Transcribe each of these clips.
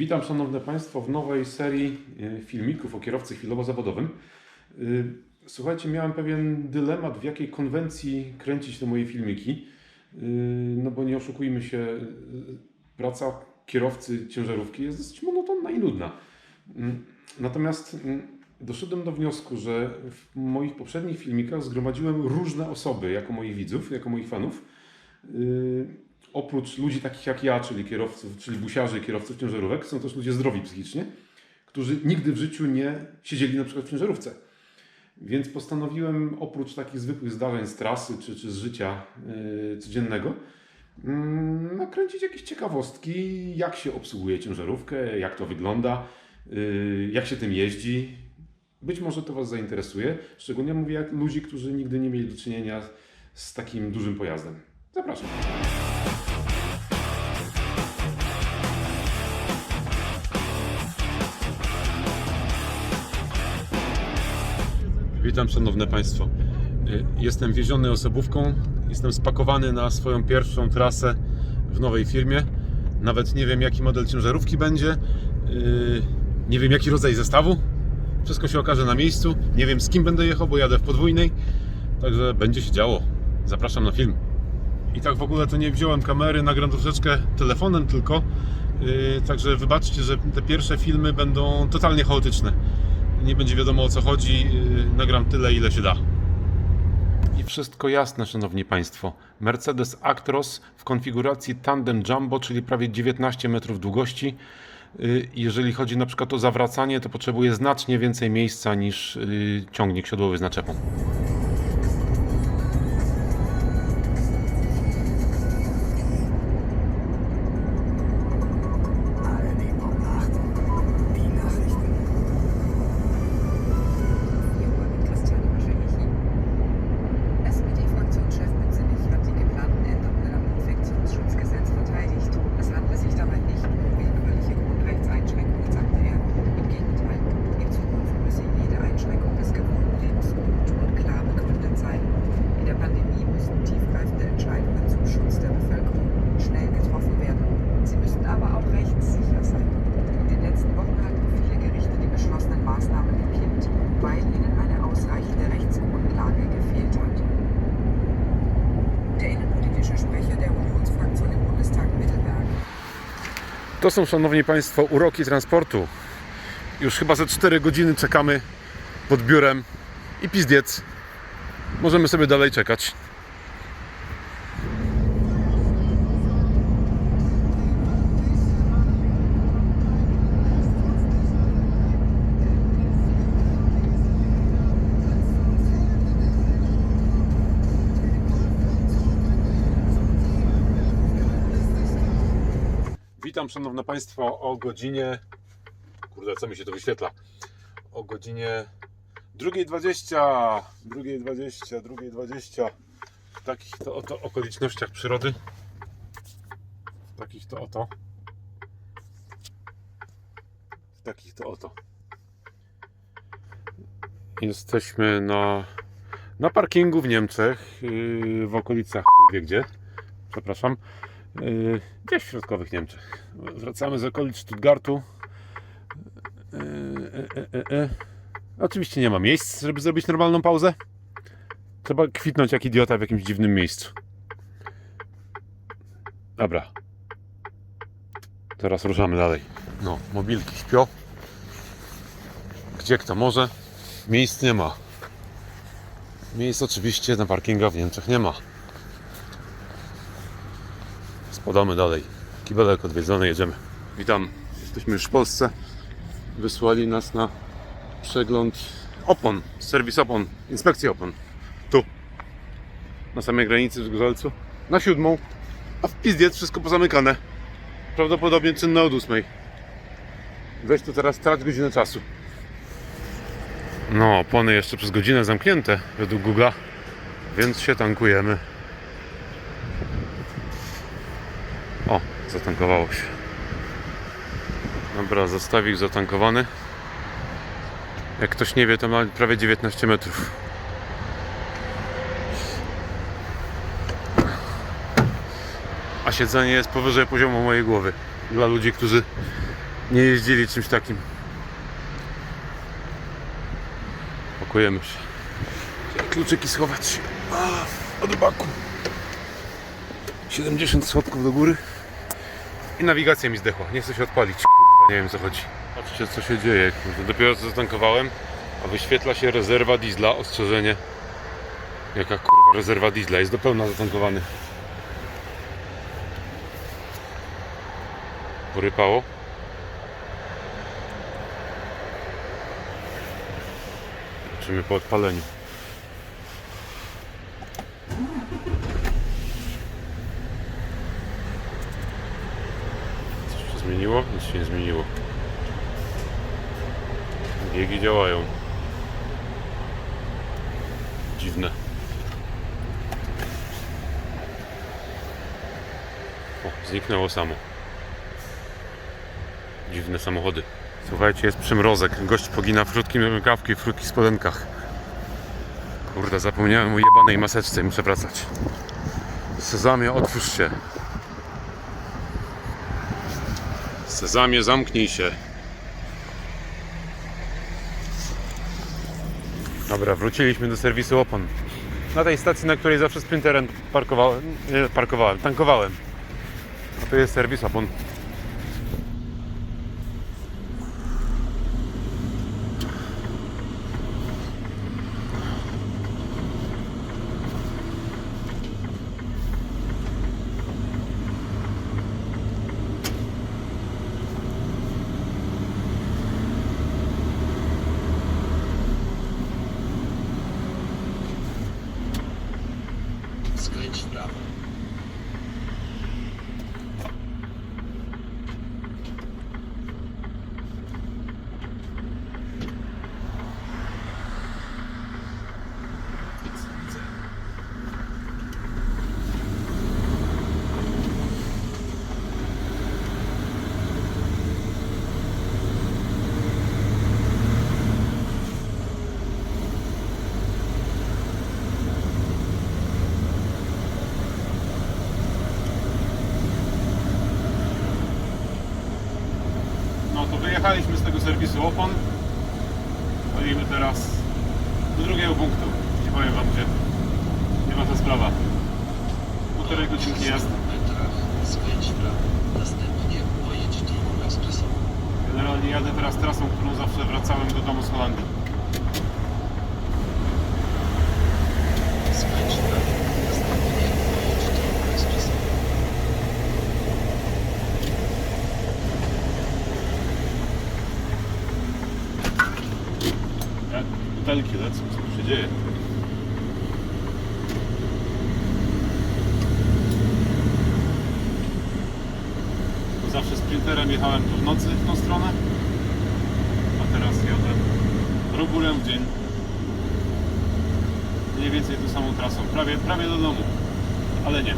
Witam Szanowne Państwo w nowej serii e, filmików o kierowcy chwilowo-zawodowym. Y, Słuchajcie, miałem pewien dylemat, w jakiej konwencji kręcić te moje filmiki. Y, No bo nie oszukujmy się, praca kierowcy ciężarówki jest dosyć monotonna i nudna. Mm, Natomiast mm, doszedłem do wniosku, że w moich poprzednich filmikach zgromadziłem różne osoby jako moich widzów, jako moich fanów. Oprócz ludzi takich jak ja, czyli kierowców, czyli busiarzy kierowców ciężarówek, są też ludzie zdrowi psychicznie, którzy nigdy w życiu nie siedzieli na przykład w ciężarówce. Więc postanowiłem oprócz takich zwykłych zdarzeń z trasy czy, czy z życia yy, codziennego mm, nakręcić jakieś ciekawostki, jak się obsługuje ciężarówkę, jak to wygląda, yy, jak się tym jeździ. Być może to Was zainteresuje, szczególnie mówię jak ludzi, którzy nigdy nie mieli do czynienia z takim dużym pojazdem. Zapraszam. Witam Szanowne Państwo. Y, Jestem wieziony osobówką, jestem spakowany na swoją pierwszą trasę w nowej firmie. Nawet nie wiem jaki model ciężarówki będzie, y, nie wiem jaki rodzaj zestawu. Wszystko się okaże na miejscu. Nie wiem z kim będę jechał, bo jadę w podwójnej. Także będzie się działo. Zapraszam na film. I tak w ogóle to nie wziąłem kamery, nagram troszeczkę telefonem tylko. Yy, także wybaczcie, że te pierwsze filmy będą totalnie chaotyczne. Nie będzie wiadomo o co chodzi. Yy, nagram tyle, ile się da. I wszystko jasne, szanowni państwo. Mercedes Actros w konfiguracji tandem jumbo, czyli prawie 19 metrów długości. Yy, Jeżeli chodzi na przykład o zawracanie, to potrzebuje znacznie więcej miejsca niż yy, ciągnik siodłowy z naczepą. To są, szanowni państwo, uroki transportu. Już chyba ze 4 godziny czekamy pod biurem i pizdiec. Możemy sobie dalej czekać. Witam szanowne państwo o godzinie. Kurde, co mi się to wyświetla? O godzinie 2.20. 2.20, 2.20. W takich to oto okolicznościach przyrody. W takich to oto. W takich to oto. Jesteśmy na, na parkingu w Niemczech, yy, w okolicach wie gdzie. Przepraszam. Yy, gdzieś w środkowych Niemczech. Wracamy z okolic Stuttgartu. Yy, yy, yy. Oczywiście nie ma miejsc, żeby zrobić normalną pauzę. Trzeba kwitnąć jak idiota w jakimś dziwnym miejscu. Dobra. Teraz ruszamy dalej. No, mobilki śpią. Gdzie kto może? Miejsc nie ma. Miejsc oczywiście na parkingach w Niemczech nie ma. Spadamy dalej. Kibelek odwiedzony, jedziemy. Witam. Jesteśmy już w Polsce. Wysłali nas na przegląd opon, serwis opon, inspekcję opon. Tu. Na samej granicy w Zgorzelcu. Na siódmą. A w pizdiec wszystko pozamykane. Prawdopodobnie czynne od ósmej. Weź tu teraz trać godzinę czasu. No, opony jeszcze przez godzinę zamknięte według Google'a, więc się tankujemy. O, zatankowało się. Dobra, zestawik zatankowany. Jak ktoś nie wie, to ma prawie 19 metrów. A siedzenie jest powyżej poziomu mojej głowy. Dla ludzi, którzy nie jeździli czymś takim. Pakujemy się. Kluczyki schować. Od baku. 70 schodków do góry. I nawigacja mi zdechła. Nie chcę się odpalić. Kurwa, nie wiem co chodzi. Patrzcie co się dzieje. Kurde. Dopiero co zatankowałem, a wyświetla się rezerwa diesla. Ostrzeżenie. Jaka kurwa rezerwa diesla. Jest do pełna zatankowany. Porypało. Zobaczymy po odpaleniu. Zmieniło? Nic się nie zmieniło. Biegi działają. Dziwne. O, zniknęło samo. Dziwne samochody. Słuchajcie, jest przymrozek. Gość pogina w krótkim rękawki, w krótkich spodenkach. Kurde, zapomniałem o jebanej maseczce muszę wracać. Sezamie, otwórz się. Sezamie, zamknij się. Dobra, wróciliśmy do serwisu opon. Na tej stacji, na której zawsze sprinterem parkowałem, parkowałem, tankowałem. A tu jest serwis opon. Skręć w prawo. No to wyjechaliśmy z tego serwisu opon. Chodzimy teraz do drugiego punktu. Nie powiem wam gdzie. Nie ma to sprawa. Półtorej godzinki jazdy. Generalnie jadę teraz trasą, którą zawsze wracałem do domu z Holandii. Skręć w prawo. Następnie pojedź drogą ekspresową. Jak butelki lecą, co się dzieje? Zawsze sprinterem jechałem tu w nocy w tą stronę, a teraz jadę regulem w dzień. Mniej więcej tą samą trasą, prawie, prawie do domu, ale nie.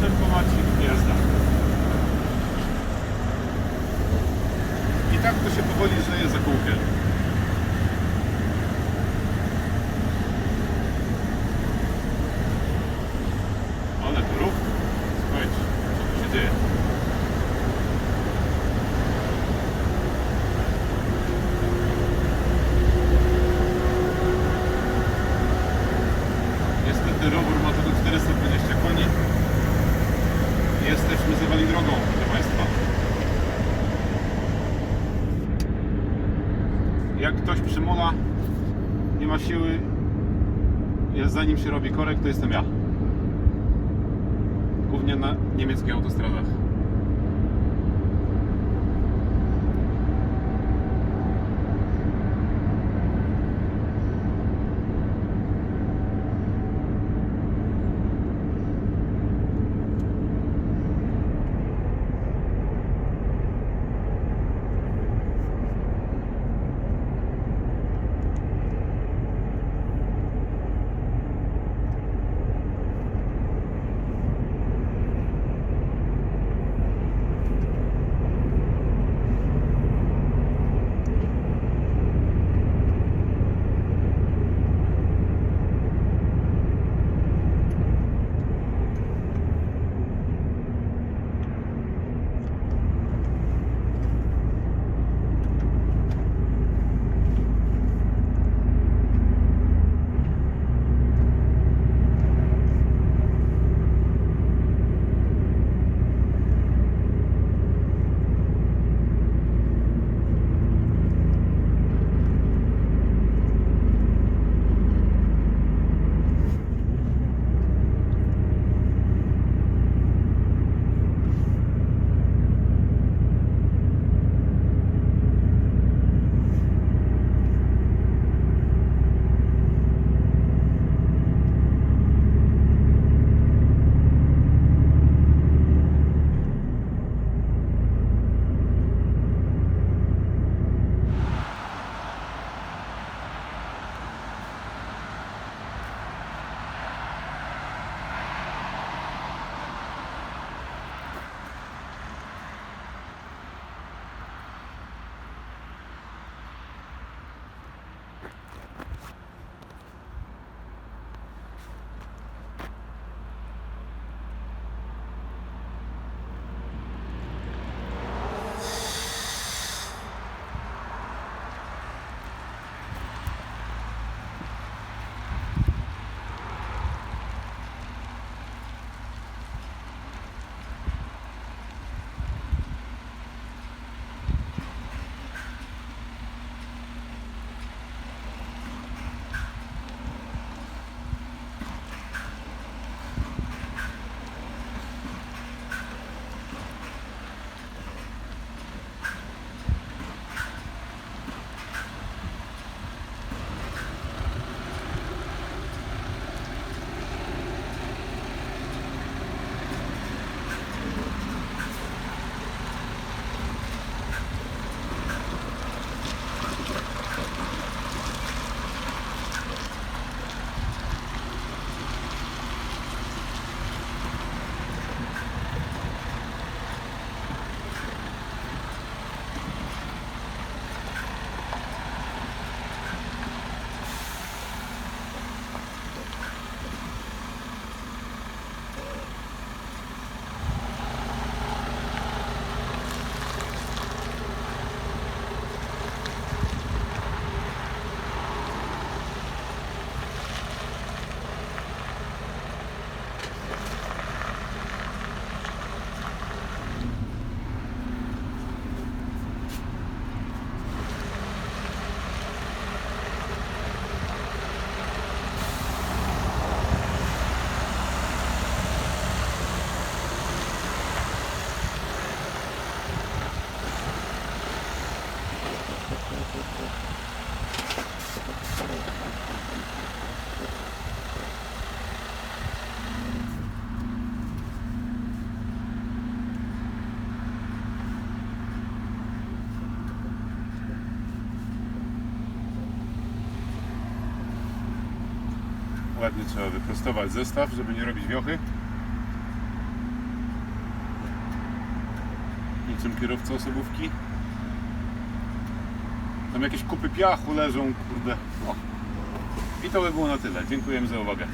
Tempomacik, jazda. I tak to się powoli żyje za kółkiem. Ale to ruch. Słuchajcie, co tu się dzieje? Rower ma tylko 420 koni. Jesteśmy zawali drogą, proszę Państwa. Jak ktoś przymula, nie ma siły, jest zanim się robi korek, to jestem ja. Głównie na niemieckich autostradach. Ładnie trzeba wyprostować zestaw, żeby nie robić wiochy. Niczym kierowca osobówki. Tam jakieś kupy piachu leżą, kurde. O. I to by było na tyle. Dziękujemy za uwagę.